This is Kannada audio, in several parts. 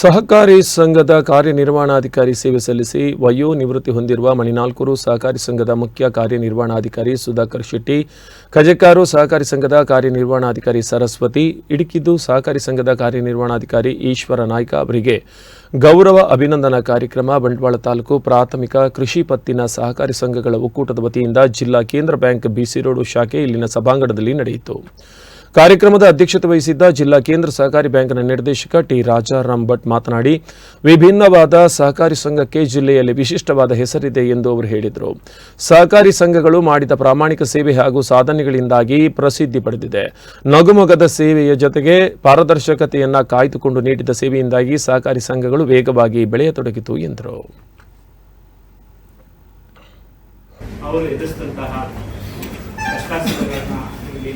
ಸಹಕಾರಿ ಸಂಘದ ಕಾರ್ಯನಿರ್ವಹಣಾಧಿಕಾರಿ ಸೇವೆ ಸಲ್ಲಿಸಿ ವಯೋ ನಿವೃತ್ತಿ ಹೊಂದಿರುವ ಮಣಿನಾಲ್ಕೂರು ಸಹಕಾರಿ ಸಂಘದ ಮುಖ್ಯ ಕಾರ್ಯನಿರ್ವಹಣಾಧಿಕಾರಿ ಸುಧಾಕರ್ ಶೆಟ್ಟಿ, ಕಜೆಕಾರು ಸಹಕಾರಿ ಸಂಘದ ಕಾರ್ಯನಿರ್ವಹಣಾಧಿಕಾರಿ ಸರಸ್ವತಿ, ಇಡುಕಿದ್ದು ಸಹಕಾರಿ ಸಂಘದ ಕಾರ್ಯನಿರ್ವಹಣಾಧಿಕಾರಿ ಈಶ್ವರ ನಾಯ್ಕ ಅವರಿಗೆ ಗೌರವ ಅಭಿನಂದನಾ ಕಾರ್ಯಕ್ರಮ. ಬಂಟ್ವಾಳ ತಾಲೂಕು ಪ್ರಾಥಮಿಕ ಕೃಷಿ ಪತ್ತಿನ ಸಹಕಾರಿ ಸಂಘಗಳ ಒಕ್ಕೂಟದ ವತಿಯಿಂದ ಜಿಲ್ಲಾ ಕೇಂದ್ರ ಬ್ಯಾಂಕ್ ಬಿಸಿ ರೋಡು ಶಾಖೆ ಇಲ್ಲಿನ ಸಭಾಂಗಣದಲ್ಲಿ ನಡೆಯಿತು. ಕಾರ್ಯಕ್ರಮದ ಅಧ್ಯಕ್ಷತೆ ವಹಿಸಿದ್ದ ಜಿಲ್ಲಾ ಕೇಂದ್ರ ಸಹಕಾರಿ ಬ್ಯಾಂಕ್ನ ನಿರ್ದೇಶಕ ಟಿ ರಾಜಾರಾಮ್ ಭಟ್ ಮಾತನಾಡಿ, ವಿಭಿನ್ನವಾದ ಸಹಕಾರಿ ಸಂಘಕ್ಕೆ ಜಿಲ್ಲೆಯಲ್ಲಿ ವಿಶಿಷ್ಟವಾದ ಹೆಸರಿದೆ ಎಂದು ಅವರು ಹೇಳಿದರು. ಸಹಕಾರಿ ಸಂಘಗಳು ಮಾಡಿದ ಪ್ರಾಮಾಣಿಕ ಸೇವೆ ಹಾಗೂ ಸಾಧನೆಗಳಿಂದಾಗಿ ಪ್ರಸಿದ್ಧಿ ಪಡೆದಿದೆ. ನಗುಮೊಗದ ಸೇವೆಯ ಜೊತೆಗೆ ಪಾರದರ್ಶಕತೆಯನ್ನ ಕಾಯ್ದುಕೊಂಡು ನೀಡಿದ ಸೇವೆಯಿಂದಾಗಿ ಸಹಕಾರಿ ಸಂಘಗಳು ವೇಗವಾಗಿ ಬೆಳೆಯತೊಡಗಿತು, ಎಂದರು. ಅವರು ಎದುರಿಸಿದಂತಹ ಕಷ್ಟಾಸುರಗಳನ್ನ ಇಲ್ಲಿ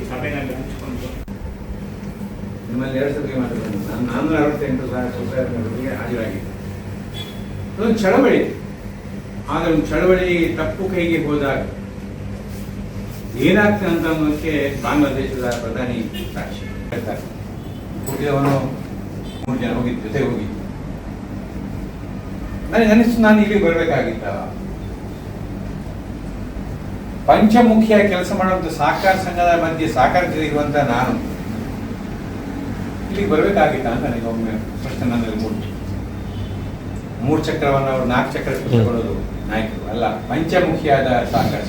ಹಂಚಿಕೊಂಡು. ನಿಮ್ಮಲ್ಲಿ ಎರಡು ಸತಿ ನಾನು ನಾನ್ನೂರ ಅರವತ್ತೆಂಟು ಸಾವಿರ ಸೊಸೈಟಿಗಳಿಗೆ ಚಳವಳಿ. ಆದರೆ ಒಂದು ಚಳವಳಿ ತಪ್ಪು ಕೈಗೆ ಹೋದಾಗ ಏನಾಗ್ತದೆ ಅಂತ ಅನ್ನೋದಕ್ಕೆ ಬಾಂಗ್ಲಾದೇಶದ ಪ್ರಧಾನಿ ಸಾಕ್ಷಿ. ಹೇಳ್ತಾರೆ. ಹುಟ್ಟಿದವನು ಮೂರು ಜನ ಹೋಗಿದ್ದು ಜೊತೆ ಹೋಗಿದ್ದು ನನಗೆ ಅನಿಸ್ತು ನಾನು ಇಲ್ಲಿ ಬರಬೇಕಾಗಿತ್ತ? ಪಂಚಮುಖಿಯ ಕೆಲಸ ಮಾಡುವಂಥ ಸಹಕಾರ ಸಂಘದ ಮಧ್ಯೆ ಸಹಕಾರ ಇರುವಂತ ನಾನು. ಇಲ್ಲಿಗೆ ಬರಬೇಕಾಗಿತ್ತ ಅಂತ ನನಗೆ ಒಮ್ಮೆ ಪ್ರಶ್ನೆ ನನ್ನಲ್ಲಿ ಮೂರ್ತಿ ಮೂರು ಚಕ್ರವನ್ನು ಅವರು ನಾಲ್ಕು ಚಕ್ರ ಕೊಡೋದು ನಾಯಕರು. ಅಲ್ಲ, ಪಂಚಮುಖಿಯಾದ ಸಹಕಾರ